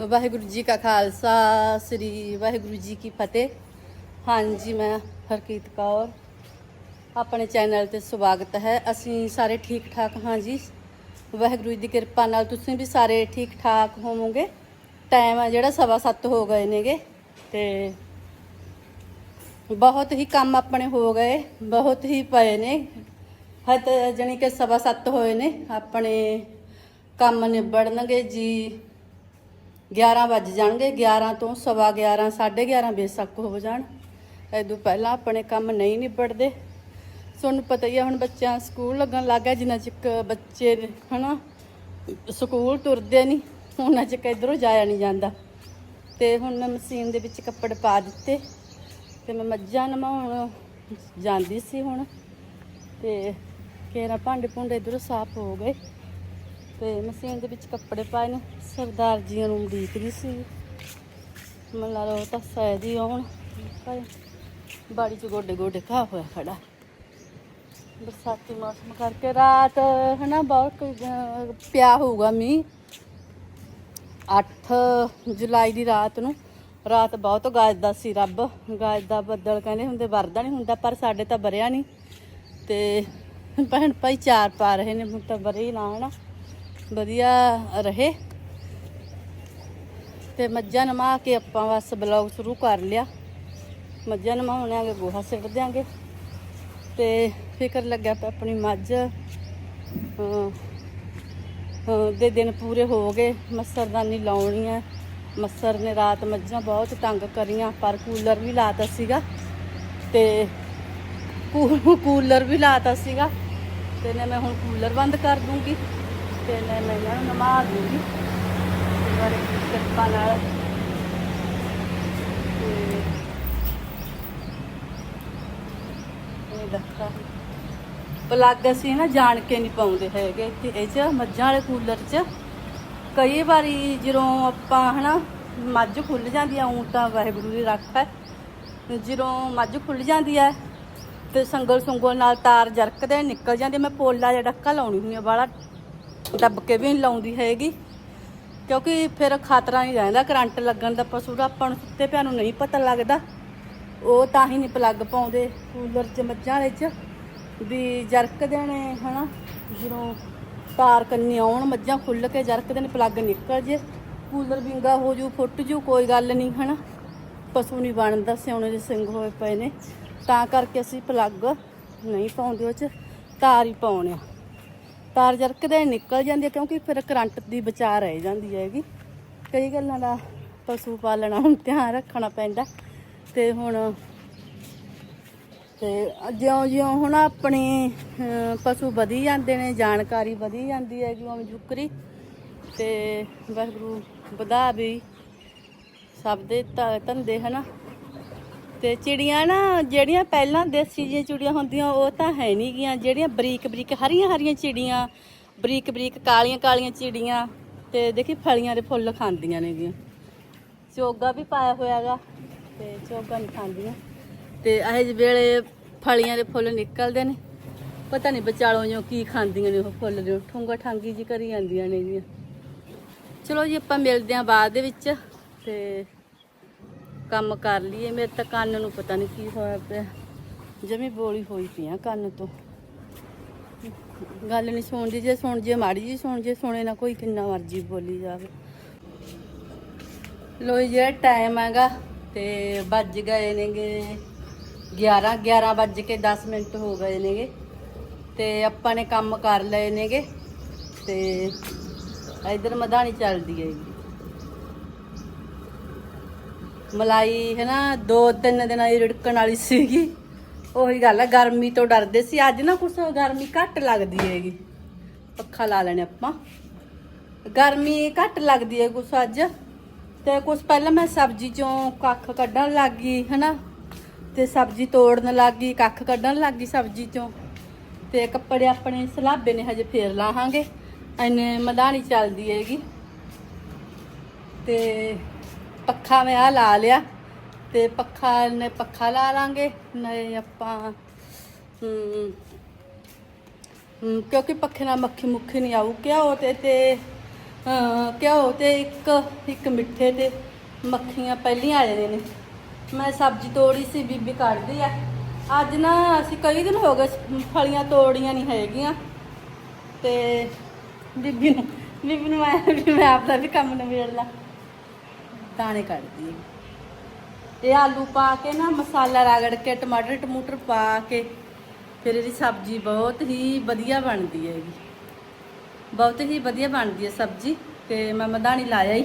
ਵਾਹਿਗੁਰੂ ਜੀ ਕਾ ਖਾਲਸਾ, ਸ੍ਰੀ ਵਾਹਿਗੁਰੂ ਜੀ ਕੀ ਫਤਿਹ। ਹਾਂਜੀ, ਮੈਂ ਹਰਕੀਤ ਕੌਰ। ਆਪਣੇ ਚੈਨਲ ਤੇ ਸਵਾਗਤ ਹੈ। ਅਸੀਂ ਸਾਰੇ ਠੀਕ ਠਾਕ ਹਾਂ ਜੀ ਵਾਹਿਗੁਰੂ ਜੀ ਦੀ ਕਿਰਪਾ ਨਾਲ ਤੁਸੀਂ ਵੀ ਸਾਰੇ ਠੀਕ ਠਾਕ ਹੋਵੋਗੇ? ਟਾਈਮ ਆ ਜਿਹੜਾ ਸਵਾ ਸੱਤ ਹੋ ਗਏ ਨੇਗੇ ਤੇ ਬਹੁਤ ਹੀ ਕੰਮ ਆਪਣੇ ਹੋ ਗਏ, ਬਹੁਤ ਹੀ ਪਏ ਨੇ। ਹਤ ਜਣੀ ਕਿ ਸਵਾ ਸੱਤ ਹੋਏ ਨੇ। ਆਪਣੇ ਕੰਮ ਨਿਬੜਨਗੇ ਜੀ। 11 ਵੱਜ ਜਾਣਗੇ 11 ਤੋਂ ਸਵਾ 11 11:30 ਬੇਸ਼ੱਕ ਹੋ ਜਾਣ। ਐਦੋਂ ਪਹਿਲਾਂ ਆਪਣੇ ਕੰਮ ਨਹੀਂ ਨਿਬੜਦੇ। ਤੁਹਾਨੂੰ ਪਤਾ ਹੀ ਆ, ਹੁਣ ਬੱਚਿਆਂ ਸਕੂਲ ਲੱਗਣ ਲੱਗ ਗਿਆ, ਜਿੰਨਾ ਚਿਕ ਬੱਚੇ ਹਨਾ, ਸਕੂਲ ਤੁਰਦੇ ਨਹੀਂ, ਉਹਨਾਂ ਚਿਕ ਇਧਰੋਂ ਜਾਇਆ ਨਹੀਂ ਜਾਂਦਾ। ਤੇ ਹੁਣ ਮੈਂ ਮਸ਼ੀਨ ਦੇ ਵਿੱਚ ਕੱਪੜੇ ਪਾ ਦਿੱਤੇ, ਤੇ ਮੈਂ ਮੱਝਾਂ ਨਮਾਉਣ ਜਾਂਦੀ ਸੀ ਹੁਣ। ਤੇ ਕੇਰਾ ਭਾਂਡੇ ਭੁੰਡੇ ਇਧਰੋਂ ਸਾਫ਼ ਹੋ ਗਏ। ਤੇ ਮਸ਼ੀਨ ਦੇ ਵਿੱਚ ਕੱਪੜੇ ਪਾਏ ਨੇ। ਸਰਦਾਰ ਜੀਆਂ ਨੂੰ ਉਡੀਕਦੀ ਸੀ। ਮੈਨੂੰ ਲੱਗਦਾ ਉਹ ਤਾਂ ਸ਼ਾਇਦ ਹੀ ਆਉਣ। ਪਰ ਬਾੜੀ ਚ ਗੋਡੇ ਗੋਡੇ ਘਾਹ ਹੋਇਆ ਖੜਾ। ਬਰਸਾਤੀ ਮੌਸਮ ਕਰਕੇ ਰਾਤ, ਹਨਾ, ਬਹੁਤ ਪਿਆ ਹੋਊਗਾ ਮੀਂਹ। 8 ਜੁਲਾਈ ਦੀ ਰਾਤ ਨੂੰ। ਰਾਤ ਬਹੁਤ ਗਾਜਦਾ ਸੀ ਰੱਬ। ਗਾਜਦਾ ਬੱਦਲ ਕਹਿੰਦੇ ਹੁੰਦੇ, ਵਰਦਾ ਨਹੀਂ ਹੁੰਦਾ, ਪਰ ਸਾਡੇ ਤਾਂ ਵਰਿਆ ਨਹੀਂ। ਤੇ ਭੈਣ ਭਾਈ ਚਾਰ ਪਾ ਰਹੇ ਨੇ, ਹੁਣ ਤਾਂ ਵਰੇ ਹੀ ਨਾ, ਹਨਾ। ਵਧੀਆ ਰਹੇ। ਤੇ ਮੱਝਾਂ ਨਮਾ ਕੇ ਆਪਾਂ ਬਸ ਬਲੌਗ ਸ਼ੁਰੂ ਕਰ ਲਿਆ। ਮੱਝਾਂ ਨਮਾਉਣਾਂਗੇ ਗੋਹਾ ਸਿੱਟ ਦਿਆਂਗੇ। ਤੇ ਫਿਕਰ ਲੱਗਿਆ ਪਿਆ ਆਪਣੀ ਮੱਝ ਦੇ ਦਿਨ ਪੂਰੇ ਹੋ ਗਏ। ਮੱਛਰਦਾਨੀ ਲਾਉਣੀ ਹੈ ਮੱਛਰ ਨੇ ਰਾਤ ਮੱਝਾਂ ਬਹੁਤ ਤੰਗ ਕਰੀਆਂ, ਪਰ ਕੂਲਰ ਵੀ ਲਾਤਾ ਸੀਗਾ। ਤੇ ਕੂ- ਕੂਲਰ ਵੀ ਲਾਤਾ ਸੀਗਾ। ਤੇ ਨੇ ਮੈਂ ਹੁਣ ਕੂਲਰ ਬੰਦ ਕਰ ਦੂੰਗੀ। ਤੇ ਮੈਂ ਇਹਨਾਂ ਨੂੰ ਨਮਾ ਦੂੰਗੀ। ਵਾਰੇ ਕਿਰਪਾ ਨਾਲ। ਇਹ ਦੱਸਾ ਪਲੱਗ ਅਸੀਂ ਨਾ ਜਾਣ ਕੇ ਨਹੀਂ ਪਾਉਂਦੇ ਹੈਗੇ ਤੇ ਇਹ ਚ ਮੱਝਾਂ ਵਾਲੇ ਕੂਲਰ ਚ। ਕਈ ਵਾਰੀ ਜਦੋਂ ਆਪਾਂ ਹਨਾ, ਮੱਝ ਖੁੱਲ ਜਾਂਦੀ ਆ, ਉਂ ਤਾਂ ਵਾਹਿਗੁਰੂ ਦੀ ਰੱਖ ਹੈ। ਜਦੋਂ ਮੱਝ ਖੁੱਲ ਜਾਂਦੀ ਹੈ ਤੇ ਸੰਗਲ ਸੁੰਗਲ ਨਾਲ ਤਾਰ ਜਰਕਦੇ, ਨਿਕਲ ਜਾਂਦੀ। ਮੈਂ ਪੋਲਾ ਜਿਹਾ ਡੱਕਾ ਲਾਉਣੀ ਹੁੰਦੀ ਆ, ਵਾਲਾ ਦੱਬ ਕੇ ਵੀ ਨਹੀਂ ਲਾਉਂਦੀ ਹੈਗੀ। ਕਿਉਂਕਿ ਫਿਰ ਖਤਰਾ ਨਹੀਂ ਰਹਿੰਦਾ, ਕਰੰਟ ਲੱਗਣ ਦਾ ਪਸ਼ੂ ਦਾ, ਆਪਾਂ ਨੂੰ ਸੁੱਤੇ ਪਿਆ ਨੂੰ ਨਹੀਂ ਪਤਾ ਲੱਗਦਾ। ਉਹ ਤਾਂ ਹੀ ਨਹੀਂ ਪਲੱਗ ਪਾਉਂਦੇ ਕੂਲਰ 'ਚ, ਮੱਝਾਂ ਵਿੱਚ ਵੀ ਜਰਕਦੇ ਨੇ, ਹਨਾ, ਜਦੋਂ ਤਾਰ ਕੰਨੀ ਆਉਣ, ਮੱਝਾਂ ਖੁੱਲ ਕੇ ਜਰਕਦੇ ਨੇ, ਪਲੱਗ ਨਿਕਲ ਜੇ, ਕੂਲਰ ਵਿੰਗਾ ਹੋ ਜੂ, ਫੁੱਟ ਜੂ, ਕੋਈ ਗੱਲ ਨਹੀਂ, ਹਨਾ। ਪਸ਼ੂ ਨਹੀਂ ਬਣਦਾ, ਸਿਉਣੇ ਦੇ ਸਿੰਘ ਹੋਏ ਪਏ ਨੇ। ਤਾਂ ਕਰਕੇ ਅਸੀਂ ਪਲੱਗ ਨਹੀਂ ਪਾਉਂਦੇ ਉਹ 'ਚ, ਤਾਰ ਹੀ ਪਾਉਣੇ ਆ। ਤਾਰ ਜਰਕਦੇ ਨਿਕਲ ਜਾਂਦੀ ਹੈ ਕਿਉਂਕਿ ਫਿਰ ਕਰੰਟ ਦੀ ਬਚਾ ਰਹਿ ਜਾਂਦੀ ਹੈਗੀ। ਕਈ ਗੱਲਾਂ ਦਾ ਪਸ਼ੂ ਪਾਲਣਾ ਹੁਣ ਧਿਆਨ ਰੱਖਣਾ ਪੈਂਦਾ। ਤੇ ਹੁਣ ਤੇ ਜਿਉਂ ਜਿਉਂ ਹੁਣ ਆਪਣੇ ਪਸ਼ੂ ਵਧੀ ਜਾਂਦੇ ਨੇ, ਜਾਣਕਾਰੀ ਵਧੀ ਜਾਂਦੀ ਹੈਗੀ ਉਵੇਂ ਜੁਕਰੀ। ਤੇ ਵਾਹਿਗੁਰੂ ਵਧਾ ਵੀ ਸਭ ਦੇ ਧ- ਧੰਦੇ ਹਨਾ। ਤੇ ਚਿੜੀਆਂ ਨਾ, ਜਿਹੜੀਆਂ ਪਹਿਲਾਂ ਦੇਸੀ ਜਿਹੀਆਂ ਚਿੜੀਆਂ ਹੁੰਦੀਆਂ, ਉਹ ਤਾਂ ਹੈ ਨਹੀਂ ਗੀਆਂ। ਜਿਹੜੀਆਂ ਬਰੀਕ ਬਰੀਕ, ਹਰੀਆਂ ਹਰੀਆਂ ਚਿੜੀਆਂ, ਬਰੀਕ ਬਰੀਕ, ਕਾਲੀਆਂ ਕਾਲੀਆਂ ਚਿੜੀਆਂ ਤੇ ਦੇਖੀ ਫਲੀਆਂ ਦੇ ਫੁੱਲ ਖਾਂਦੀਆਂ ਨੇ ਨੇਗੀਆਂ ਚੋਗਾ ਵੀ ਪਾਇਆ ਹੋਇਆਗਾ ਤੇ ਚੋਗਾ ਨਹੀਂ ਖਾਂਦੀਆਂ। ਤੇ ਇਹ ਜਿਹੇ ਵੇਲੇ ਫਲੀਆਂ ਦੇ ਫੁੱਲ ਨਿਕਲਦੇ ਨੇ। ਪਤਾ ਨਹੀਂ ਵਿਚਾਲੋਂ ਜੋ ਕੀ ਖਾਂਦੀਆਂ ਨੇ ਉਹ ਫੁੱਲ ਦੇ ਠੁੰਗਾ ਠਾਂਗੀ ਜੀ ਕਰੀ ਜਾਂਦੀਆਂ ਨੇਗੀਆਂ ਚਲੋ ਜੀ, ਆਪਾਂ ਮਿਲਦੇ ਆਂ ਬਾਅਦ ਦੇ ਵਿੱਚ ਤੇ ਕੰਮ ਕਰ ਲਈਏ। ਮੇਰੇ ਤਾਂ ਕੰਨ ਨੂੰ ਪਤਾ ਨਹੀਂ ਕੀ ਹੋਇਆ ਪਿਆ। ਜਮੀ ਬੋਲੀ ਹੋਈ ਪਈ ਆ ਕੰਨ ਤੋਂ। ਗੱਲ ਨਹੀਂ ਸੁਣਦੀ, ਜੇ ਸੁਣ, ਜੇ ਮਾੜੀ ਜੀ ਸੁਣ, ਜੇ ਸੁਣੇ ਨਾ ਕੋਈ ਕਿੰਨਾ ਮਰਜ਼ੀ ਬੋਲੀ ਜਾਵੇ। ਲੋ ਜਿਹੜਾ ਟਾਈਮ ਹੈਗਾ ਤੇ ਵੱਜ ਗਏ ਨੇਗੇ 11 11 ਵੱਜ ਕੇ 10 ਮਿੰਟ ਹੋ ਗਏ ਨੇਗੇ। ਤੇ ਆਪਾਂ ਨੇ ਕੰਮ ਕਰ ਲਏ ਨੇਗੇ ਤੇ ਇਧਰ ਮਧਾਣੀ ਚੱਲਦੀ ਹੈਗੀ। ਮਲਾਈ ਹੈ ਨਾ ਦੋ ਤਿੰਨ ਦਿਨਾਂ ਦੀ ਰਿੜਕਣ ਵਾਲੀ ਸੀਗੀ। ਉਹੀ ਗੱਲ ਹੈ ਗਰਮੀ ਤੋਂ ਡਰਦੇ ਸੀ। ਅੱਜ ਨਾ ਕੁਛ ਗਰਮੀ ਘੱਟ ਲੱਗਦੀ ਹੈਗੀ। ਪੱਖਾ ਲਾ ਲੈਣੇ ਆਪਾਂ। ਗਰਮੀ ਘੱਟ ਲੱਗਦੀ ਹੈ ਕੁਛ ਅੱਜ। ਤੇ ਕੁਛ ਪਹਿਲਾਂ ਮੈਂ ਸਬਜ਼ੀ ਚੋਂ ਕੱਖ ਕੱਢਣ ਲੱਗ ਗਈ ਹਨਾ। ਤੇ ਸਬਜ਼ੀ ਤੋੜਨ ਲੱਗ ਗਈ ਕੱਖ ਕੱਢਣ ਲੱਗ ਗਈ ਸਬਜ਼ੀ ਚੋਂ। ਤੇ ਕੱਪੜੇ ਆਪਣੇ ਸਲਾਬੇ ਨੇ ਹਜੇ ਫੇਰ ਲਾਹਾਂਗੇ। ਐਨੇ ਮਧਾਣੀ ਚੱਲਦੀ ਹੈਗੀ। ਤੇ ਪੱਖਾ ਮੈਂ ਆ ਲਾ ਲਿਆ ਤੇ ਪੱਖਾ ਨੇ ਪੱਖਾ ਲਾ ਲਾਂਗੇ ਨਹੀਂ ਆਪਾਂ ਹਮ, ਕਿਉਂਕਿ ਪੱਖੇ ਨਾਲ ਮੱਖੀ ਮੁੱਖੀ ਨਹੀਂ ਆਊ ਕਿਆ ਉਹ ਤੇ ਤੇ ਅਹ ਘਿਓ ਤੇ ਇੱਕ ਇੱਕ ਮਿੱਠੇ ਤੇ ਮੱਖੀਆਂ ਪਹਿਲੀਆਂ ਆ ਜਾਂਦੀਆਂ ਨੇ। ਮੈਂ ਸਬਜ਼ੀ ਤੋੜੀ ਸੀ ਬੀਬੀ ਕੱਢਦੀ ਆ। ਅੱਜ ਨਾ ਅਸੀਂ ਕਈ ਦਿਨ ਹੋ ਗਏ ਫਲੀਆਂ ਤੋੜੀਆਂ ਨਹੀਂ ਹੈਗੀਆਂ। ਤੇ ਬੀਬੀ ਨੂੰ ਬੀਬੀ ਨੂੰ ਮੈਂ ਵੀ ਮੈਂ ਆਪਦਾ ਵੀ ਕੰਮ ਨਿਬੇੜ ਲਾ ਦਾਣੇ ਕੱਢਦੀ ਹੈ। ਇਹ ਆਲੂ ਪਾ ਕੇ ਨਾ ਮਸਾਲਾ ਰਗੜ ਕੇ, ਟਮਾਟਰ, ਟਮੂਟਰ ਪਾ ਕੇ, ਫਿਰ ਇਹਦੀ ਸਬਜ਼ੀ ਬਹੁਤ ਹੀ ਵਧੀਆ ਬਣਦੀ ਹੈਗੀ। ਬਹੁਤ ਹੀ ਵਧੀਆ ਬਣਦੀ ਹੈ ਸਬਜ਼ੀ। ਤੇ ਮੈਂ ਮਧਾਣੀ ਲਾਇਆ ਹੀ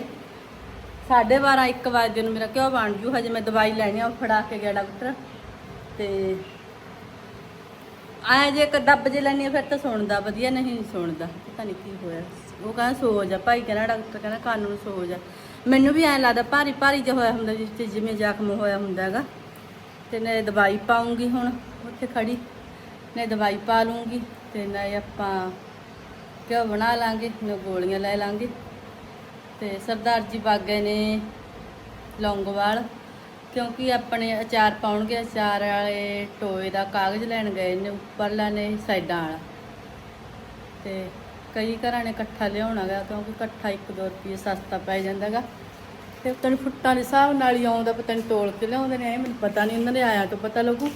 12:30 1 ਵਜੇ ਨੂੰ ਮੇਰਾ ਕਿਉਂ ਬਣ ਜੂ। ਹਜੇ ਮੈਂ ਦਵਾਈ ਲੈਣੀ ਆ, ਉਹ ਫੜਾ ਕੇ ਗਿਆ ਡਾਕਟਰ। ਤੇ ਆਏ ਜੇ ਇੱਕ ਦੱਬ ਜੇ ਲੈਣੀ ਆ, ਫਿਰ ਤਾਂ ਸੁਣਦਾ, ਵਧੀਆ ਨਹੀਂ ਸੁਣਦਾ। ਪਤਾ ਨਹੀਂ ਕੀ ਹੋਇਆ। ਉਹ ਕਹਿੰਦਾ ਸੋ ਜਾ ਭਾਈ ਕਹਿੰਦਾ, ਡਾਕਟਰ ਕਹਿੰਦਾ, ਕੰਨ ਨੂੰ ਸੋ ਜਾ ਮੈਨੂੰ ਵੀ ਐਂ ਲੱਗਦਾ ਭਾਰੀ ਭਾਰੀ ਜਿਹਾ ਹੋਇਆ ਹੁੰਦਾ ਜਿਸ ਤੇ ਜਿਵੇਂ ਜ਼ਖਮ ਹੋਇਆ ਹੁੰਦਾ ਹੈਗਾ। ਤੇ ਮੈਂ ਦਵਾਈ ਪਾਉਂਗੀ ਹੁਣ, ਉੱਥੇ ਖੜੀ। ਨਾ ਦਵਾਈ ਪਾ ਲੂੰਗੀ ਤੇ ਨਾ ਇਹ ਆਪਾਂ ਘਿਓ ਬਣਾ ਲਾਂਗੇ, ਨਾ ਗੋਲੀਆਂ ਲੈ ਲਾਂਗੇ। ਤੇ ਸਰਦਾਰ ਜੀ ਬਾਗੇ ਨੇ ਲੌਂਗੋਵਾਲ, ਕਿਉਂਕਿ ਆਪਣੇ ਅਚਾਰ ਪਾਉਣਗੇ, ਅਚਾਰ ਵਾਲੇ ਟੋਏ ਦਾ ਕਾਗਜ਼ ਲੈਣ ਗਏ ਨੇ, ਉੱਪਰਲਾ ਨੇ ਸਾਈਡਾਂ ਵਾਲਾ। ਤੇ ਕਈ ਘਰਾਂ ਨੇ ਇਕੱਠਾ ਲਿਆਉਣਾ ਗਾ, ਕਿਉਂਕਿ ਇਕੱਠਾ 1-2 ਰੁਪਏ ਸਸਤਾ ਪੈ ਜਾਂਦਾਗਾ ਤੇ ਪਤਾ ਨੀ ਫੁੱਟਾਂ ਦੇ ਹਿਸਾਬ ਨਾਲ ਹੀ ਆਉਂਦਾ, ਪਤਾ ਨਹੀਂ ਤੋਲ ਕੇ ਲਿਆਉਂਦੇ ਨੇ, ਇਹ ਮੈਨੂੰ ਪਤਾ ਨਹੀਂ ਉਹਨਾਂ ਦੇ ਆਇਆ ਤੋਂ ਪਤਾ ਲੱਗੂ।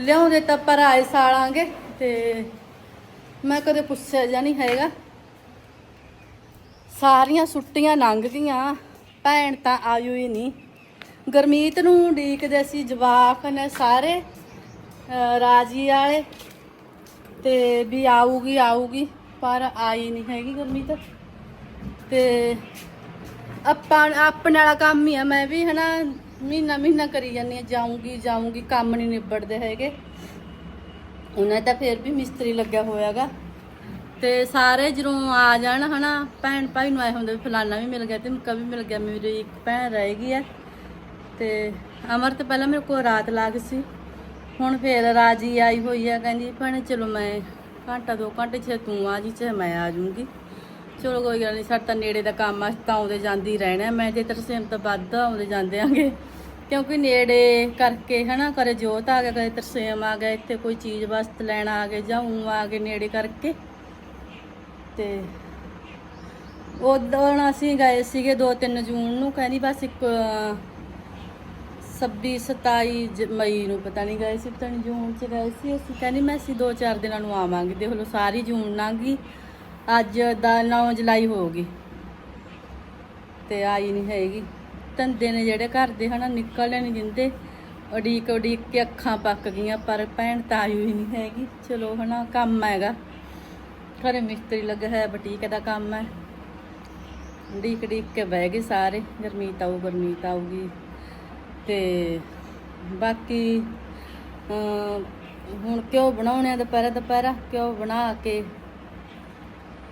ਲਿਆਉਂਦੇ ਤਾਂ ਪਰ ਆਏ ਸਾਲਾਂਗੇ ਤੇ ਮੈਂ ਕਦੇ ਪੁੱਛਿਆ ਜਾਂ ਨਹੀਂ ਹੈਗਾ। ਸਾਰੀਆਂ ਛੁੱਟੀਆਂ ਲੰਘ ਗਈਆਂ, ਭੈਣ ਤਾਂ ਆਇਓ ਹੀ ਨਹੀਂ ਗਰਮੀਤ ਨੂੰ ਡੀਕਦੇ ਸੀ, ਜਵਾਕ ਨੇ ਸਾਰੇ ਰਾਜੀ ਵਾਲੇ, ਤੇ ਵੀ ਆਊਗੀ ਆਊਗੀ। ਪਰ ਆਈ ਨਹੀਂ ਹੈਗੀ ਗਰਮੀਤ। ਤੇ ਆਪਾਂ, ਆਪਣੇ ਵਾਲਾ ਕੰਮ ਹੀ ਆ। ਮੈਂ ਵੀ ਹਨਾ, ਮਹੀਨਾ ਮਹੀਨਾ ਕਰੀ ਜਾਂਦੀ ਆ ਜਾਊਂਗੀ ਜਾਊਂਗੀ, ਕੰਮ ਨਹੀਂ ਨਿਬੜਦੇ ਹੈਗੇ। ਉਹਨਾਂ ਤਾਂ ਫੇਰ ਵੀ ਮਿਸਤਰੀ ਲੱਗਿਆ ਹੋਇਆਗਾ। ਤੇ ਸਾਰੇ ਜਦੋਂ ਆ ਜਾਣ ਹਨਾ, ਭੈਣ ਭਾਈ ਨੂੰ ਆਏ ਹੁੰਦੇ ਵੀ ਫਲਾਨਾ ਵੀ ਮਿਲ ਗਿਆ ਤੇ ਮੁੱਕਾ ਵੀ ਮਿਲ ਗਿਆ, ਮੇਰੀ ਇੱਕ ਭੈਣ ਰਹਿ ਗਈ ਹੈ। ਤੇ ਅਮਰ ਤੇ ਪਹਿਲਾਂ ਮੇਰੇ ਕੋਲ ਰਾਤ ਲੱਗ ਸੀ। ਹੁਣ ਫੇਰ ਰਾਜੀ ਆਈ ਹੋਈ ਆ ਕਹਿੰਦੀ ਭੈਣੇ ਚਲੋ ਮੈਂ ਘੰਟਾ, ਦੋ ਘੰਟੇ ਚ ਤੂੰ ਆ ਜੀ ਚਾਹੇ ਮੈਂ ਆ ਜਾਊਂਗੀ ਚਲੋ ਕੋਈ ਗੱਲ ਨਹੀਂ ਸਾਡਾ ਤਾਂ ਨੇੜੇ ਦਾ ਕੰਮ ਆ ਤਾਂ ਆਉਂਦੇ ਜਾਂਦੀ ਰਹਿਣਾ। ਮੈਂ ਜੇ ਤਰਸੇਮ ਤਾਂ ਵੱਧ ਆਉਂਦੇ ਜਾਂਦੇ ਆਂਗੇ। ਕਿਉਂਕਿ ਨੇੜੇ ਕਰਕੇ ਹਨਾ ਕਰੇ ਜੋਤ ਆ ਗਿਆ, ਕਦੇ ਤਰਸੇਮ ਆ ਗਿਆ, ਇੱਥੇ ਕੋਈ ਚੀਜ਼ ਵਸਤ ਲੈਣ ਆ ਗਏ ਜਾਂ ਊਂ ਆ ਗਏ ਨੇੜੇ ਕਰਕੇ। ਤੇ ਉਦੋਂ ਅਸੀਂ ਗਏ ਸੀਗੇ 2-3 ਜੂਨ ਨੂੰ, ਕਹਿੰਦੀ ਬਸ ਇੱਕ 26 27 ਜ- ਮਈ ਨੂੰ ਪਤਾ ਨਹੀਂ ਗਏ ਸੀ, ਪਤਾ ਨਹੀਂ ਜੂਨ ਚ ਗਏ ਸੀ ਅਸੀਂ। ਕਹਿੰਦੀ ਮੈਂ ਅਸੀਂ 2-4 ਦਿਨਾਂ ਨੂੰ ਆਵਾਂਗੇ। ਦੇਖ ਲਓ, ਸਾਰੀ ਜੂਨ ਲੰਘ ਗਈ। ਅੱਜ ਦਾ 9 ਜੁਲਾਈ ਹੋ ਗਈ। ਤੇ ਆਈ ਨਹੀਂ ਹੈਗੀ। ਧੰਦੇ ਨੇ ਜਿਹੜੇ ਘਰ ਦੇ ਹਨਾ, ਨਿਕਲਣੇ ਨਹੀਂ ਦਿੰਦੇ। ਉਡੀਕ ਉਡੀਕ ਕੇ ਅੱਖਾਂ ਪੱਕ ਗਈਆਂ, ਪਰ ਭੈਣ ਤਾਂ ਆਈ ਹੋਈ ਨਹੀਂ ਹੈਗੀ। ਚਲੋ ਹਨਾ, ਕੰਮ ਹੈਗਾ। ਘਰੇ ਮਿਸਤਰੀ ਲੱਗਾ ਹੈ, ਬੁਟੀਕ ਦਾ ਕੰਮ ਹੈ। ਉਡੀਕ ਉਡੀਕ ਕੇ ਬਹਿ ਗਏ ਸਾਰੇ। ਗਰਮੀਤ ਆਊ ਗਰਮੀਤ ਆਊਗੀ। ਤੇ ਬਾਕੀ ਹੁਣ ਕਿਉਂ ਬਣਾਉਣੇ ਆ ਦੁਪਹਿਰਾ? ਦੁਪਹਿਰਾ ਕਿਉਂ ਬਣਾ ਕੇ?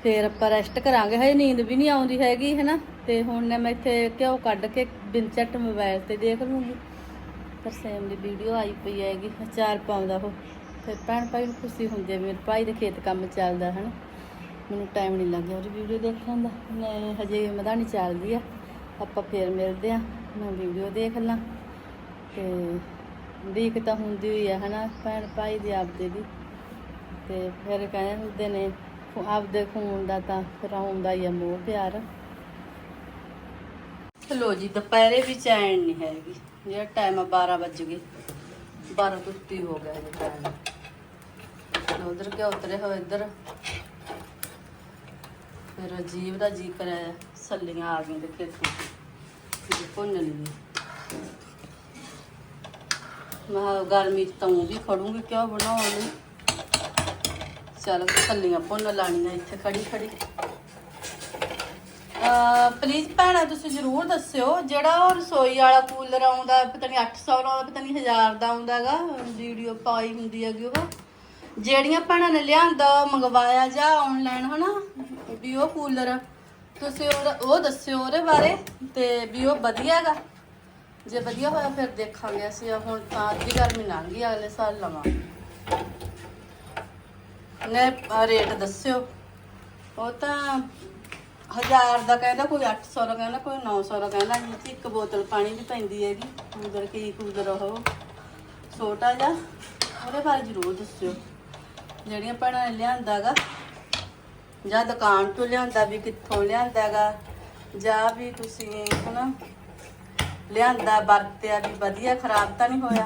ਫਿਰ ਆਪਾਂ ਰੈਸਟ ਕਰਾਂਗੇ। ਹਜੇ ਨੀਂਦ ਵੀ ਨਹੀਂ ਆਉਂਦੀ ਹੈਗੀ, ਹੈਨਾ? ਤੇ ਹੁਣ ਨੇ ਮੈਂ ਇੱਥੇ ਘਿਓ ਕੱਢ ਕੇ ਬਿਨ ਝੱਟ ਮੋਬਾਈਲ ਤੇ ਦੇਖ ਲੂੰਗੀ। ਤਰਸੇਮ ਦੀ ਵੀਡੀਓ ਆਈ ਪਈ ਹੈਗੀ, ਅਚਾਰ ਪਾਉਂਦਾ ਉਹ। ਫਿਰ ਭੈਣ ਭਾਈ ਨੂੰ ਖੁਸ਼ੀ ਹੁੰਦੀ ਹੈ ਮੇਰੇ ਭਾਈ ਦੇ ਖੇਤ ਕੰਮ ਚੱਲਦਾ, ਹਨ? ਮੈਨੂੰ ਟਾਈਮ ਨਹੀਂ ਲੱਗਿਆ ਉਹਦੀ ਵੀਡੀਓ ਦੇਖਣ ਦਾ। ਮੈਂ ਹਜੇ ਮਧਾਣੀ ਚੱਲਦੀ ਆ। ਆਪਾਂ ਫੇਰ ਮਿਲਦੇ ਆ। ਮੈਂ ਵੀਡੀਓ ਦੇਖ ਲਾਂ। ਤੇ ਦੇਖ ਤਾਂ ਹੁੰਦੀ ਹੋਈ ਆ ਹਨਾ, ਭੈਣ ਭਾਈ ਦੀ ਆਪਦੇ ਵੀ ਤੇ ਫਿਰ ਕਹਿੰਦੇ ਹੁੰਦੇ ਨੇ ਆਪਦੇ ਖੂਨ ਦਾ ਤਾਂ ਫਿਰ ਆਉਂਦਾ ਹੀ ਆ ਮੋਹ, ਪਿਆਰ। ਚਲੋ ਜੀ, ਦੁਪਹਿਰੇ ਵੀ ਚੈਨ ਨਹੀਂ ਹੈਗੀ। ਜਿਹੜਾ ਟਾਈਮ ਆ 12 ਵੱਜ ਗਏ। 12 ਕੁੱਤੀ ਹੋ ਗਿਆ ਇਹ ਟਾਈਮ ਉਧਰ ਕੇ ਉਤਰੇ ਹੋ ਇੱਧਰ। ਫਿਰ ਅਜੀਬ ਦਾ ਜੀ ਕਰਿਆ, ਸੱਲੀਆਂ ਆ ਗਈਆਂ ਤੇ ਖੇਤੋਂ ਭੁੰਨ ਲਈ ਮੈਂ ਕਿਹਾ ਗਰਮੀ ਚ ਤਾਂ ਊਂ ਵੀ ਖੜੂੰਗੀ ਕਿਉਂ ਬਣਾਉਣ ਲਈ ਚੱਲ ਸੱਲੀਆਂ ਭੁੰਨ ਲਾਣੀਆਂ ਇੱਥੇ ਖੜੀ ਖੜੀ। ਪਲੀਜ਼ ਭੈਣਾ, ਤੁਸੀਂ ਜ਼ਰੂਰ ਦੱਸਿਓ, ਜਿਹੜਾ ਉਹ ਰਸੋਈ ਵਾਲਾ ਕੂਲਰ ਆਉਂਦਾ, ਪਤਾ ਨਹੀਂ 800 ਦਾ ਆਉਂਦਾ ਪਤਾ ਨਹੀਂ 1000 ਦਾ ਆਉਂਦਾਗਾ, ਵੀਡੀਓ ਪਾਈ ਹੁੰਦੀ ਹੈਗੀ ਉਹ। ਜਿਹੜੀਆਂ ਭੈਣਾਂ ਨੇ ਲਿਆਂਦਾ, ਉਹ ਮੰਗਵਾਇਆ ਜਾਂ ਆਨਲਾਈਨ ਹਨਾ? ਵੀ ਉਹ ਕੂਲਰ, ਤੁਸੀਂ ਉਹਦਾ- ਉਹ ਦੱਸਿਓ ਉਹਦੇ ਬਾਰੇ, ਤੇ ਵੀ ਉਹ ਵਧੀਆ ਹੈਗਾ। ਜੇ ਵਧੀਆ ਹੋਇਆ ਫਿਰ ਦੇਖਾਂਗੇ ਅਸੀਂ ਹੁਣ ਤਾਂ ਅੱਧੀ ਗਰਮੀ ਲੰਘ ਗਈ, ਅਗਲੇ ਸਾਲ ਲਵਾਂਗੇ ਨੇ ਰੇਟ ਦੱਸਿਓ। ਉਹ ਤਾਂ ਹਜ਼ਾਰ ਦਾ ਕਹਿੰਦਾ, ਕੋਈ 800 ਦਾ ਕਹਿੰਦਾ, ਕੋਈ 900 ਦਾ ਕਹਿੰਦਾ ਜਿਹ 'ਚ ਇੱਕ ਬੋਤਲ ਪਾਣੀ ਦੀ ਪੈਂਦੀ ਹੈਗੀ, ਕੂਲਰ ਕੀ ਕੂਲਰ ਉਹ, ਛੋਟਾ ਜਿਹਾ, ਉਹਦੇ ਬਾਰੇ ਜ਼ਰੂਰ ਦੱਸਿਓ। ਜਿਹੜੀਆਂ ਭੈਣਾਂ ਨੇ ਲਿਆਂਦਾਗਾ ਜਾਂ ਦੁਕਾਨ ਤੋਂ ਲਿਆਂਦਾ ਵੀ ਕਿੱਥੋਂ ਲਿਆਂਦਾਗਾ ਜਾਂ ਵੀ ਤੁਸੀਂ ਹਨਾ ਲਿਆਂਦਾ ਵਰਤਿਆ ਵੀ ਵਧੀਆ ਖਰਾਬ ਤਾਂ ਨਹੀਂ ਹੋਇਆ?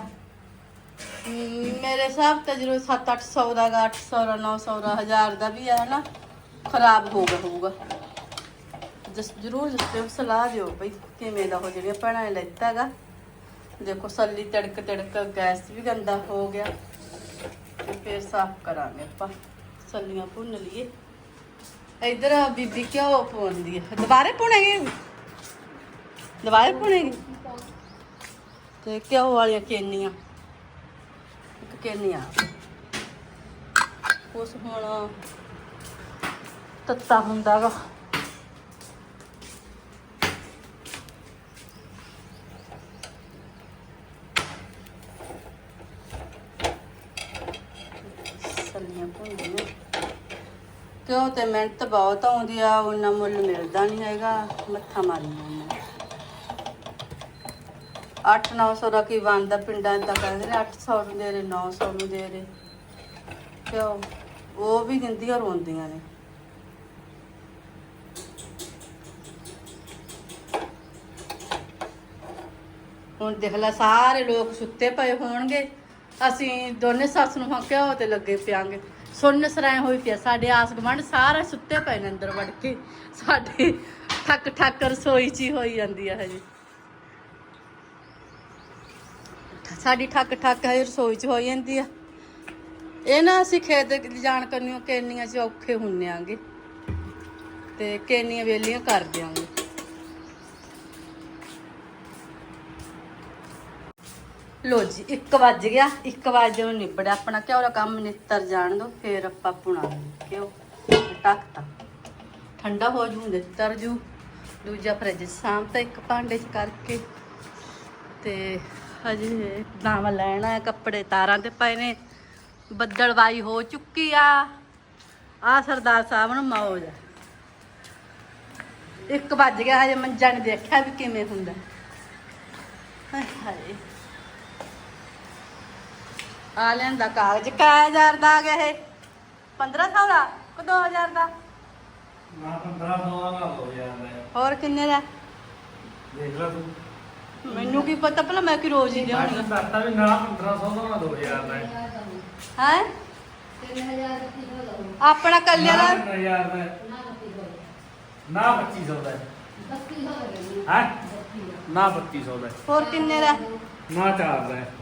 ਹਮ, ਮੇਰੇ ਹਿਸਾਬ ਤੇ ਜਦੋਂ 7-800 ਦਾ ਗਾ 800 ਦਾ 900 ਦਾ 1000 ਦਾ ਵੀ ਹੈ ਨਾ ਖਰਾਬ ਹੋ ਗਿਆ ਹੋਊਗਾ। ਜਸ ਜਰੂਰ ਜਸਤੇ ਸਲਾਹ ਦਿਓ ਬਈ ਕਿਵੇਂ ਦਾ ਹੋ ਜਿਹੜੀਆਂ ਭੈਣਾਂ ਨੇ ਲੈਤਾ ਹੈਗਾ ਦੇਖੋ ਸੱਲੀ ਤੜਕ ਤੜਕ ਗੈਸ ਵੀ ਗੰਦਾ ਹੋ ਗਿਆ। ਤੇ ਫਿਰ ਸਾਫ਼ ਕਰਾਂਗੇ ਆਪਾਂ ਸੱਲੀਆਂ ਭੁੰਨ ਲਈਏ। ਇਧਰ ਬੀਬੀ ਕਿਉਂ ਪਾਉਂਦੀ ਹੈ ਦੁਬਾਰੇ ਭੁਣੇਗੀ ਦੁਬਾਰੇ ਭੁਣੇਗੀ ਤੇ ਘਿਓ ਵਾਲੀਆਂ ਕੇਨੀਆਂ। ਇੱਕ ਕੇਨੀਆਂ। ਉਸ ਹੁਣ ਤੱਤਾ ਹੁੰਦਾਗਾ। ਸੱਲੀਆਂ ਭੁੰਦੀਆਂ ਕਿਉਂ ਤੇ ਮਿਹਨਤ ਬਹੁਤ ਆਉਂਦੀ ਆ, ਉਹਨਾਂ ਮੁੱਲ ਮਿਲਦਾ ਨਹੀਂ ਹੈਗਾ, ਮੱਥਾ ਮਾਰੀਆਂ 8-900 ਦਾ ਕੀ ਬਣਦਾ? ਪਿੰਡਾਂ ਦਾ ਕਹਿੰਦੇ ਨੇ 800 ਨੂੰ ਦੇ ਰਹੇ 900 ਨੂੰ ਦੇ ਰਹੇ। ਕਿਉਂ? ਉਹ ਵੀ ਗਿੰਦੀਆਂ ਰੋਂਦੀਆਂ ਨੇ। ਹੁਣ ਦੇਖ ਲੈ, ਸਾਰੇ ਲੋਕ ਸੁੱਤੇ ਪਏ ਹੋਣਗੇ। ਅਸੀਂ ਦੋਨੇ ਸੱਸ ਨੂੰ ਹੱਕਿਆ ਤੇ ਲੱਗੇ ਪਿਆਂਗੇ। ਸੁੰਨ ਸਰਾਏ ਹੋਈ ਪਿਆ ਸਾਡੇ ਆਸ ਗੁਆਂਢ ਸਾਰੇ ਸੁੱਤੇ ਪਏ ਨੇ ਅੰਦਰ ਵੜ ਕੇ। ਸਾਡੀ ਠੱਕ ਠੱਕ ਰਸੋਈ ਚ ਹੀ ਹੋਈ ਜਾਂਦੀ ਆ ਹਜੇ ਸਾਡੀ ਠੱਕ ਠੱਕ ਹੈ ਰਸੋਈ ਚ ਹੋ ਜਾਂਦੀ ਆ। ਇਹ ਨਾ ਅਸੀਂ ਖੇਤ ਜਾਣ ਕਰਨੀਓ ਕੇਨੀਆਂ ਚ ਔਖੇ ਹੁੰਨੇ ਆਂਗੇ। ਤੇ ਕੇਨੀਆਂ ਵੇਲੀਆਂ ਕਰ ਦਿਆਂਗੇ। ਲੋ ਜੀ 1 ਵੱਜ ਗਿਆ। 1 ਵਜੇ ਨੂੰ ਨਿਬੜਿਆ ਆਪਣਾ। ਕਿਉਂ ਦਾ ਕੰਮ ਨਿੱਤਰ ਜਾਣ ਦੋ, ਫੇਰ ਆਪਾਂ ਪੁਣਾ ਕਿਉਂ ਟੱਕਤਾ ਠੰਡਾ ਹੋ ਜੂ, ਨਿੱਤਰ ਜੂ। ਦੂਜਾ ਫਰਿੱਜ ਸ਼ਾਮ ਇੱਕ ਭਾਂਡੇ ਚ ਕਰਕੇ। ਤੇ ਹਜੇ ਨਾਮ ਲੈਣਾ ਹੈ ਕੱਪੜੇ ਤਾਰਾਂ ਤੇ ਪਏ ਨੇ। ਬੱਦਲਵਾਈ ਹੋ ਚੁੱਕੀ ਆ। ਆ ਸਰਦਾਰ ਸਾਹਿਬ ਨੂੰ ਮੌਜ ਆ। ਇੱਕ ਵੱਜ ਗਿਆ ਹਜੇ ਮੰਜਾ ਨੇ ਦੇਖਿਆ ਵੀ ਕਿਵੇਂ ਹੁੰਦਾ। ਹਾਏ ਆ ਲੈਂਦਾ ਕਾਗਜ਼। ਕਾ ਹਜ਼ਾਰ ਦਾ ਆ ਗਿਆ ਇਹ? 1500 ਦਾ ਕਿ 2000 ਦਾ? ਨਾ 1500 ਦਾ ਹੋ ਜਾਂਦਾ। ਹੋਰ ਕਿੰਨੇ ਦਾ? ਦੇਖ ਲੈ ਤੂੰ। ਮੈਨੂੰ ਕੀ ਪਤਾ ਭਲਾ ਮੈਂ ਕਿ ਰੋਜ਼ ਹੀ ਲਿਆਉਣੀ ਦੱਸਤਾ ਵੀ ਨਾ 1500 ਦਾ ਨਾ 2000 ਦਾ ਹੈ। ਹੈ ਆਪਣਾ ਕੱਲਿਆ ਦਾ 3000 ਦਾ ਹੈ। ਨਾ 2500 ਦਾ ਹੈ ਹੈਂ? ਨਾ 3200 ਦਾ ਹੈ। ਹੋਰ ਕਿੰਨੇ ਦਾ ਨਾ 4 ਦਾ ਹੈ।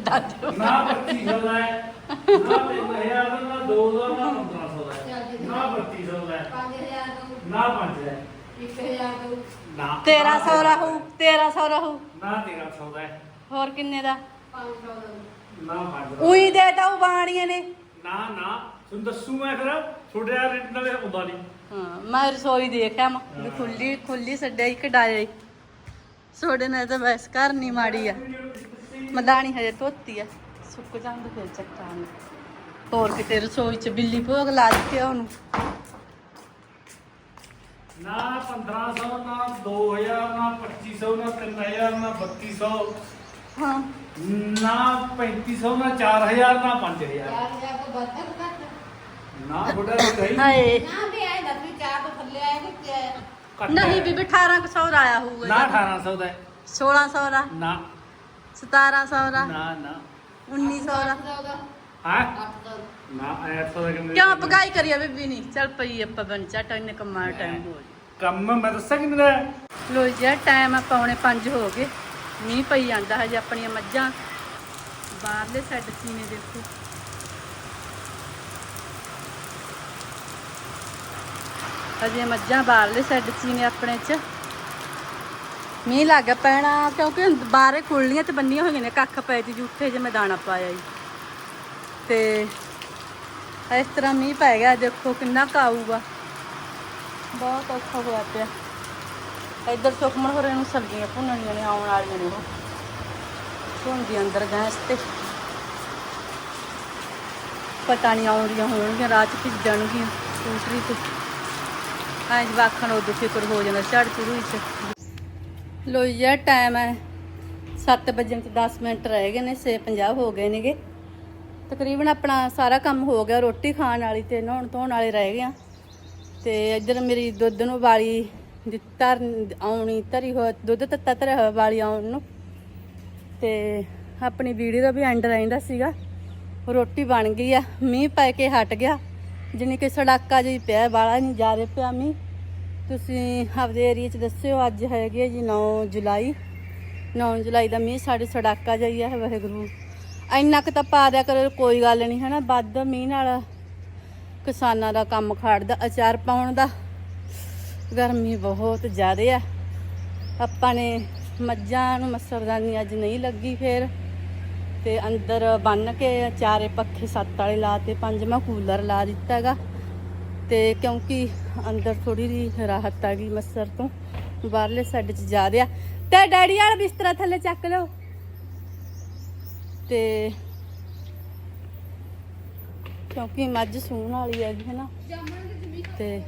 ਦਾਦੂ ਨਾ 2500 ਦਾ ਹੈ। ਨਾ 3000 ਦਾ ਨਾ 2 ਦਾ ਨਾ 1500 ਦਾ ਹੈ। ਨਾ 3200 ਦਾ ਹੈ। ਨਾ 5 ਦਾ ਹੈ। ਨਾ। 1300 ਰਹੂ 1300 ਰਹੂ। ਨਾ 1300 ਦਾ। ਹੈ। ਹੋਰ ਕਿੰਨੇ ਦਾ? ਨਾ 5 ਦਾ। ਉਹੀ ਦੇ ਤਾ ਬਾਣੀਆਂ ਨੇ। ਨਾ ਨਾ। ਤੁਹਾਨੂੰ ਦੱਸੂ ਮੈਂ ਫਿਰ ਛੋੜਿਆ ਰੇਟ ਨਾਲੇ ਹੁੰਦਾ ਨਹੀਂ ਹਾਂ ਮੈਂ ਰਸੋਈ ਦੇਖਿਆ ਮੈਂ ਵੀ ਖੁੱਲੀ ਖੁੱਲੀ ਛੱਡਿਆ ਹੀ। ਕਢਾਇਆ ਸੋਡੇ ਨਾਲ ਤਾਂ ਬਸ ਘਰ ਨਹੀਂ ਮਾੜੀ ਆ। ਹਜੇ ਧੋਤੀ ਆ। ਸੁੱਕ ਜਾਂਦੇ ਫਿਰ ਚੱਕਾਂਗੇ ਹੋਰ ਕਿਤੇ ਰਸੋਈ ਚ ਬਿੱਲੀ ਭੋਗ ਲਾ ਦਿੱਤੀ ਆ ਉਹਨੂੰ। ਨਾ 1500 ਨਾ 2000 ਨਾ 2500 ਨਾ 3000 ਨਾ 3200 ਹਾਂ। ਨਾ 3500 ਨਾ 4000 ਨਾ 5000 ਨਾ ਬੁੱਢਾ ਸਹੀ। ਹਾਏ। ਘੱਟ ਨਹੀਂ ਹੈ। ਬੀਬੀ 1800 ਦਾ ਆਇਆ ਹੋਊਗਾ ਨਾ 1800 ਦਾ। ਹੈ। 1600 ਦਾ। ਨਾ। 1700 ਦਾ। ਨਾ ਨਾ। 1900 ਦਾ। ਹਾਂ? ਨਾ 800 ਦਾ ਕਿੰਨੇ ਕਿਉਂ ਪਕਾਈ ਕਰੀਏ ਬੀਬੀ ਨਹੀਂ ਚੱਲ ਪਈ ਆਪਾਂ ਬਣ ਚਾਟਾ ਟਾਈਮ ਹੋ ਕੰਮ, ਮੈਂ ਦੱਸਾਂ ਕਿ ਮੇਰਾ ਲੋ ਜੀ ਟਾਈਮ ਆ ਪੌਣੇ 5 ਹੋ ਗਏ। ਮੀਂਹ ਪਈ ਜਾਂਦਾ ਹਜੇ ਆਪਣੀਆਂ ਮੱਝਾਂ। ਬਾਹਰਲੇ ਸਾਈਡ ਸੀਨੇ ਦੇਖੋ। ਹਜੇ ਮੱਝਾਂ ਬਾਹਰਲੇ ਸਾਈਡ ਸੀਨੇ ਆਪਣੇ ਚ। ਮੀਂਹ ਲੱਗ ਪੈਣਾ, ਕਿਉਂਕਿ ਬਾਹਰੇ ਖੁੱਲੀਆਂ ਤੇ ਬੰਨੀਆਂ ਹੋਈਆਂ ਨੇ, ਕੱਖ ਪਏ ਤੇ ਜੂਠੇ ਜੇ ਮੈਂ ਦਾਣਾ ਪਾਇਆ ਜੀ। ਤੇ ਇਸ ਤਰ੍ਹਾਂ ਮੀਂਹ ਪੈ ਗਿਆ, ਦੇਖੋ ਕਿੰਨਾ ਕਾਊਗਾ ਬਹੁਤ ਔਖਾ ਹੋਇਆ ਪਿਆ। ਇੱਧਰ ਸੁਖਮਨ ਹੋਰਾਂ ਨੂੰ ਸਬਜ਼ੀਆਂ ਭੁੰਨਣੀਆਂ ਨੇ, ਆਉਣ ਵਾਲੀਆਂ ਨੇ ਉਹ। ਭੁੰਨਦੀ ਅੰਦਰ ਗੈਸ ਤੇ। ਪਤਾ ਨਹੀਂ ਆਉਂਦੀਆਂ ਹੋਣਗੀਆਂ, ਰਾਤ ਭਿੱਜ ਜਾਣਗੀਆਂ ਸਕੂਟਰੀ ਤੇ। ਐਂ ਜਵਾਖਣ ਉਦੋਂ ਫਿਕਰ ਹੋ ਜਾਂਦਾ, ਝੜ ਚੁਰੂ ਵਿੱਚ ਲੋ ਯਾ ਟਾਈਮ ਹੈ। 7 ਵਜੇ ਚ 10 ਮਿੰਟ ਰਹਿ ਗਏ ਨੇ 6:50 ਹੋ ਗਏ ਨੇਗੇ। ਤਕਰੀਬਨ ਆਪਣਾ ਸਾਰਾ ਕੰਮ ਹੋ ਗਿਆ, ਰੋਟੀ ਖਾਣ ਵਾਲੀ ਤੇ ਨਹਾਉਣ ਧੋਣ ਵਾਲੇ ਰਹਿ ਗਏ ਆ। ਤੇ ਇੱਧਰ ਮੇਰੀ ਦੁੱਧ ਨੂੰ ਵਾਲੀ ਦਿੱਤਾ ਆਉਣੀ, ਧਰੀ ਹੋ ਦੁੱਧ ਤੱਤਾ ਧਰਿਆ ਹੋਇਆ ਵਾਲੀ ਆਉਣ ਨੂੰ। ਤੇ ਆਪਣੀ ਵੀਡੀਓ ਦਾ ਵੀ ਐਂਡ ਰਹਿੰਦਾ ਸੀਗਾ। ਰੋਟੀ ਬਣ ਗਈ ਆ, ਮੀਂਹ ਪੈ ਕੇ ਹਟ ਗਿਆ। ਜਿਵੇਂ ਕਿ ਸੜਾਕਾ ਜਿਹੀ ਪਿਆ ਬਾਲਾ ਨਹੀਂ ਜ਼ਿਆਦਾ ਪਿਆ ਮੀਂਹ। ਤੁਸੀਂ ਆਪਦੇ ਏਰੀਆ 'ਚ ਦੱਸਿਓ, ਅੱਜ ਹੈਗੇ ਜੀ 9 ਜੁਲਾਈ। 9 ਜੁਲਾਈ ਦਾ ਮੀਂਹ ਸਾਡੇ ਸੜਾਕਾ ਜਾਈ ਹੈ ਵਾਹਿਗੁਰੂ। ਇੰਨਾ ਕੁ ਤਾਂ ਪਾ ਦਿਆ ਕਰੋ, ਕੋਈ ਗੱਲ ਨਹੀਂ, ਹਨਾ? ਵੱਧ ਮੀਂਹ ਨਾਲ ਕਿਸਾਨਾਂ ਦਾ ਕੰਮ ਖੜਦਾ, ਅਚਾਰ ਪਾਉਣ ਦਾ। ਗਰਮੀ ਬਹੁਤ ਜ਼ਿਆਦਾ ਆ। ਆਪਾਂ ਨੇ ਮੱਝਾਂ ਨੂੰ ਮੱਛਰਦਾਨੀ ਅੱਜ ਨਹੀਂ ਲੱਗੀ ਫੇਰ। ਤੇ ਅੰਦਰ ਬੰਨ ਕੇ ਚਾਰੇ ਪੱਖੇ ਸੱਤ ਵਾਲੇ ਲਾਤੇ ਪੰਜਵਾਂ ਕੂਲਰ ਲਾ ਦਿੱਤਾ ਹੈਗਾ। ਤੇ ਕਿਉਂਕਿ ਅੰਦਰ ਥੋੜੀ ਜਿਹੀ ਰਾਹਤ ਆ ਗਈ ਮੱਛਰ ਤੋਂ, ਬਾਹਰਲੇ ਸਾਈਡ 'ਚ ਜ਼ਿਆਦਾ ਆ। ਤੇ ਡੈਡੀ ਵਾਲਾ ਬਿਸਤਰਾ ਥੱਲੇ ਚੱਕ ਲਓ। ਤੇ ਕਿਉਂਕਿ ਮੱਝ ਸੂਣ ਵਾਲੀ ਹੈਗੀ ਹੈ ਨਾ ਤੇ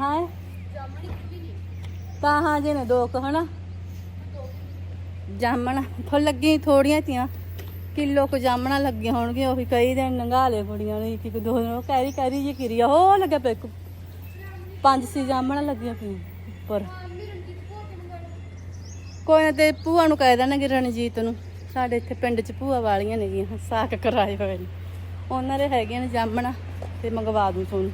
ਹਾਂ? ਤਾਂ ਹਾਂ, ਜੇ ਨੇ ਦੋ ਹਨਾ। ਜਾਮਣ ਫੁੱਲ ਲੱਗੀ ਥੋੜੀਆਂ ਤੀਆਂ। ਕਿਲੋ ਕੁ ਜਾਮਣਾ ਲੱਗੀਆਂ ਹੋਣਗੇ ਉਹੀ ਕਈ ਦਿਨ ਨੰਗਾ ਕੁੜੀਆਂ ਨੇ ਇੱਕ ਦੋ ਦਿਨ। ਉਹ ਕੈਰੀ ਕੈਰੀ ਜੀ ਕਿਰੀ ਆ ਉਹ ਲੱਗਿਆ ਪਿਆ ਇੱਕ ਪੰਜ ਸੀ ਜਾਮਣਾ ਲੱਗੀਆਂ ਪਈਆਂ ਉੱਪਰ। ਕੋਈ ਨਾ ਤੇ ਭੂਆ ਨੂੰ ਕਹਿ ਦੇਣਗੇ ਰਣਜੀਤ ਨੂੰ, ਸਾਡੇ ਇੱਥੇ ਪਿੰਡ 'ਚ ਭੂਆ ਵਾਲੀਆਂ ਨੇਗੀਆਂ, ਸਾਕ ਕਰਾਏ ਹੋਏ ਨੇ। ਉਹਨਾਂ ਦੇ ਹੈਗੇ ਨੇ ਜਾਮਣਾ, ਤੇ ਮੰਗਵਾ ਦੂੰ ਤੁਹਾਨੂੰ।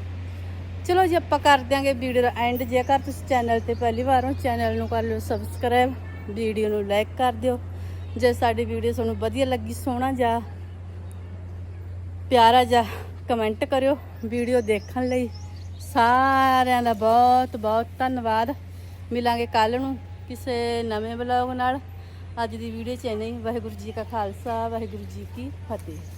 ਚਲੋ ਜੀ, ਆਪਾਂ ਕਰ ਦਿਆਂਗੇ ਵੀਡੀਓ ਦਾ ਐਂਡ ਜੇਕਰ ਤੁਸੀਂ ਚੈਨਲ ਤੇ ਪਹਿਲੀ ਵਾਰ ਹੋ ਚੈਨਲ ਨੂੰ ਕਰ ਲਿਓ ਸਬਸਕ੍ਰਾਈਬ ਵੀਡੀਓ ਨੂੰ ਲਾਈਕ ਕਰ ਦਿਓ। ਜੇ ਸਾਡੀ ਵੀਡੀਓ ਤੁਹਾਨੂੰ ਵਧੀਆ ਲੱਗੀ, ਸੋਹਣਾ ਜਾਂ ਪਿਆਰਾ ਜਾਂ ਕਮੈਂਟ ਕਰਿਓ ਵੀਡੀਓ ਦੇਖਣ ਲਈ। ਸਾਰਿਆਂ ਦਾ ਬਹੁਤ ਬਹੁਤ ਧੰਨਵਾਦ। ਮਿਲਾਂਗੇ ਕੱਲ ਨੂੰ ਕਿਸੇ ਨਵੇਂ ਵਲੌਗ ਨਾਲ। ਅੱਜ ਦੀ ਵੀਡੀਓ ਚ ਇੰਨਾ ਵਾਹਿਗੁਰੂ ਜੀ ਕਾ ਖਾਲਸਾ, ਵਾਹਿਗੁਰੂ ਜੀ ਕੀ ਫਤਿਹ।